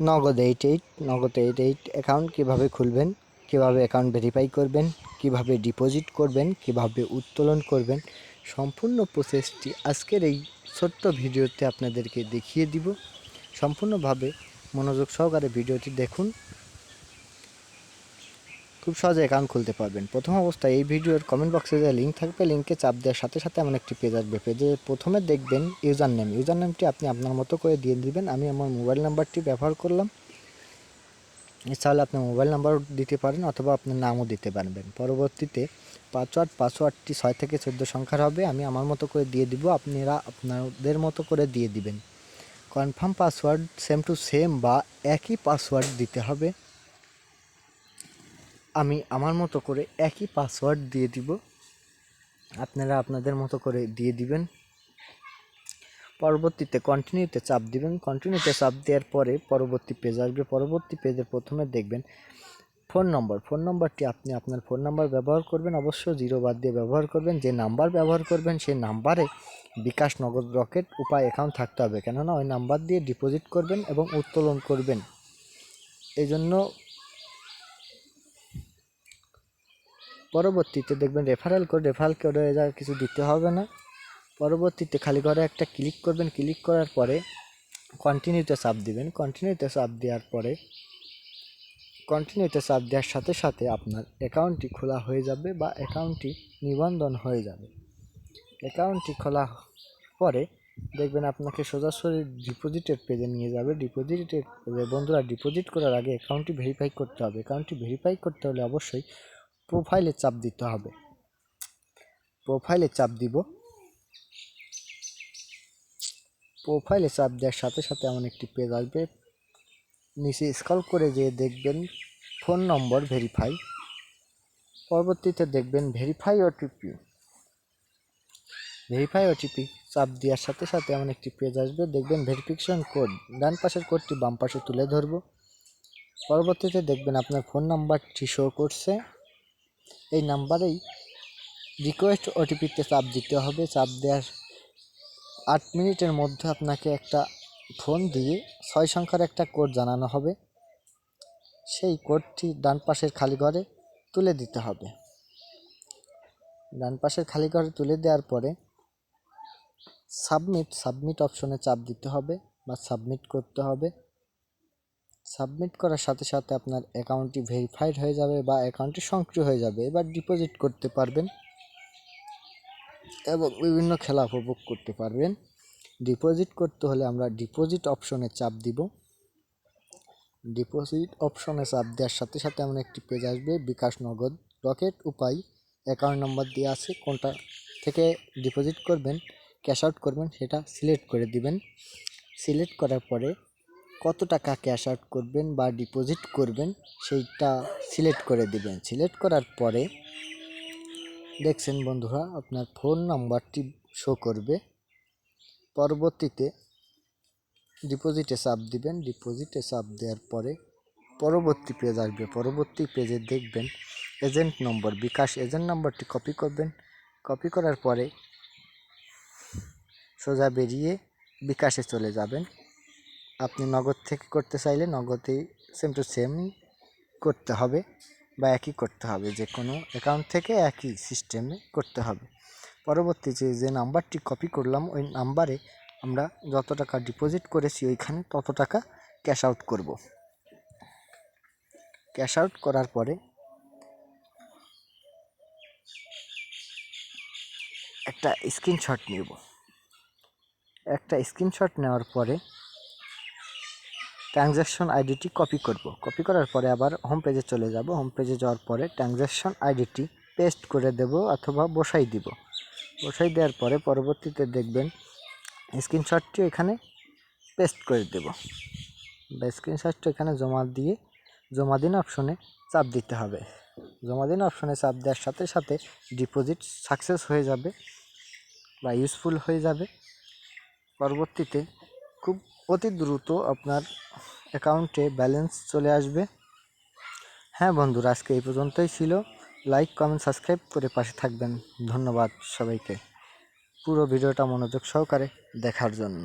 Nagad eight eight Nagad eight eight account কীভাবে খুলবেন, কীভাবে অ্যাকাউন্ট ভেরিফাই করবেন, কীভাবে ডিপোজিট করবেন, কীভাবে উত্তোলন করবেন, সম্পূর্ণ প্রসেসটি আজকের এই ছোট্ট ভিডিওতে আপনাদেরকে দেখিয়ে দিব। সম্পূর্ণভাবে মনোযোগ সহকারে ভিডিওটি দেখুন। খুব সহজে অ্যাকাউন্ট খুলতে পারবেন। প্রথম অবস্থায় এই ভিডিওর কমেন্ট বক্সে যে লিঙ্ক থাকবে লিঙ্কে চাপ দেওয়ার সাথে সাথে এমন একটি পেজ আসবে। পেজে প্রথমে দেখবেন ইউজার নেম ইউজার নেমটি আপনি আপনার মতো করে দিয়ে দিবেন। আমি আমার মোবাইল নাম্বারটি ব্যবহার করলাম। এছাড়া আপনি মোবাইল নাম্বারও দিতে পারেন অথবা আপনার নামও দিতে পারবেন। পরবর্তীতে পাসওয়ার্ড পাসওয়ার্ডটি ছয় থেকে চোদ্দ সংখ্যার হবে। আমি আমার মতো করে দিয়ে দিব। আপনারা আপনাদের মতো করে দিয়ে দিবেন। Confirm password same to same বা একই পাসওয়ার্ড দিতে হবে। আমি আমার মতো করে একই পাসওয়ার্ড দিয়ে দিব। আপনারা আপনাদের মতো করে দিয়ে দিবেন। পরবর্তীতে কন্টিনিউতে চাপ দিবেন। কন্টিনিউতে চাপ দেওয়ার পরে পরবর্তী পেজ আসবে। পরবর্তী পেজে প্রথমে দেখবেন ফোন নম্বর ফোন নম্বরটি আপনি আপনার ফোন নাম্বার ব্যবহার করবেন। অবশ্য জিরো বাদ দিয়ে ব্যবহার করবেন। যে নাম্বার ব্যবহার করবেন, সেই নাম্বারে বিকাশ নগদ রকেট উপায় অ্যাকাউন্ট থাকতে হবে। কেননা ওই নাম্বার দিয়ে ডিপোজিট করবেন এবং উত্তোলন করবেন। এই জন্য পরবর্তীতে দেখবেন রেফারেল কোড রেফারেল কোডে যা কিছু দিতে হবে না। পরবর্তীতে খালি ঘরে একটা ক্লিক করবেন ক্লিক করার পরে কন্টিনিউতে চাপ দিবেন। কন্টিনিউতে চাপ দেওয়ার পরে কন্টিনিউতে চাপ দেওয়ার সাথে সাথে আপনার অ্যাকাউন্টটি খোলা হয়ে যাবে বা অ্যাকাউন্টটি নিবন্ধন হয়ে যাবে। অ্যাকাউন্টটি খোলা পরে দেখবেন আপনাকে সোজাসুজি ডিপোজিটের পেজে নিয়ে যাবে। ডিপোজিটের পেজে বন্ধুরা ডিপোজিট করার আগে অ্যাকাউন্টটি ভেরিফাই করতে হবে। অ্যাকাউন্টটি ভেরিফাই করতে হলে অবশ্যই প্রোফাইলে চাপ দিতে হবে। প্রোফাইলে চাপ দিব। প্রোফাইলে চাপ দেওয়ার সাথে সাথে এমন একটি পেজ আসবে। নিচে স্ক্রল করে যেয়ে দেখবেন ফোন নম্বর ভেরিফাই। পরবর্তীতে দেখবেন ভেরিফাই ওটিপি ভেরিফাই ওটিপি চাপ দেওয়ার সাথে সাথে এমন একটি পেজ আসবে। দেখবেন ভেরিফিকেশন কোড। ডান পাশের কোডটি বাম পাশে তুলে ধরবো। পরবর্তীতে দেখবেন আপনার ফোন নাম্বারটি শো করছে। এই নাম্বারেই রিকোয়েস্ট ওটিপিতে চাপ দিতে হবে। চাপ দেওয়ার আট মিনিটের মধ্যে আপনাকে একটা ফোন দিয়ে ছয় সংখ্যার একটা কোড জানানো হবে। সেই কোডটি ডান পাশের খালি ঘরে তুলে দিতে হবে। ডান পাশের খালি ঘরে তুলে দেওয়ার পরে সাবমিট সাবমিট অপশনে চাপ দিতে হবে বা সাবমিট করতে হবে। সাবমিট করার সাথে সাথে আপনার অ্যাকাউন্টটি ভেরিফাইড হয়ে যাবে বা অ্যাকাউন্টটি সক্রিয় হয়ে যাবে। এবার ডিপোজিট করতে পারবেন এবং বিভিন্ন খেলা উপভোগ করতে পারবেন। ডিপোজিট করতে হলে আমরা ডিপোজিট অপশনে চাপ দিব। ডিপোজিট অপশনে চাপ দেওয়ার সাথে সাথে এমন একটি পেজ আসবে, বিকাশ নগদ রকেট উপায়। অ্যাকাউন্ট নম্বর দিয়ে আছে, কোনটা থেকে ডিপোজিট করবেন, ক্যাশ আউট করবেন, সেটা সিলেক্ট করে দিবেন। সিলেক্ট করার পরে কত টাকা ক্যাশ আউট করবেন বা ডিপোজিট করবেন সেইটা সিলেক্ট করে দিবেন। সিলেক্ট করার পরে দেখছেন বন্ধুরা, আপনার ফোন নাম্বারটি শো করবে। পরবর্তীতে ডিপোজিটে চাপ দিবেন। ডিপোজিটে চাপ দেওয়ার পরে পরবর্তী পেজ আসবে। পরবর্তী পেজে দেখবেন এজেন্ট নম্বর বিকাশ এজেন্ট নম্বরটি কপি করবেন। কপি করার পরে সোজা বেরিয়ে বিকাশে চলে যাবেন। আপনি নগদ থেকে করতে চাইলে নগদেই সেম টু সেমই করতে হবে বা একই করতে হবে, যে কোনো অ্যাকাউন্ট থেকে একই সিস্টেমে করতে হবে। পরবর্তী যে যে নাম্বারটি কপি করলাম, ওই নাম্বারে আমরা যত টাকা ডিপোজিট করেছি ওইখানে তত টাকা ক্যাশ আউট করব। ক্যাশ আউট করার পরে একটা স্ক্রিনশট নেব। একটা স্ক্রিনশট নেওয়ার পরে ট্রানজ্যাকশন আইডিটি কপি করব। কপি করার পরে আবার হোম পেজে চলে যাব। হোম পেজে যাওয়ার পরে ট্রানজ্যাকশন আইডিটি পেস্ট করে দেব অথবা বসাই দিব। বসাই দেওয়ার পরে পরবর্তীতে দেখবেন স্ক্রিনশটটি এখানে পেস্ট করে দেব। বা স্ক্রিনশটটি এখানে জমা দিয়ে, জমা দিন অপশনে চাপ দিতে হবে। জমা দিন অপশনে চাপ দেওয়ার সাথে সাথে ডিপোজিট সাকসেস হয়ে যাবে বা ইউজফুল হয়ে যাবে। পরবর্তীতে খুব অতি দ্রুত আপনার অ্যাকাউন্টে ব্যালেন্স চলে আসবে। হ্যাঁ বন্ধুরা, আজকে এই পর্যন্তই ছিল। লাইক কমেন্ট সাবস্ক্রাইব করে পাশে থাকবেন। ধন্যবাদ সবাইকে। পুরো ভিডিওটা মনোযোগ সহকারে দেখার জন্য।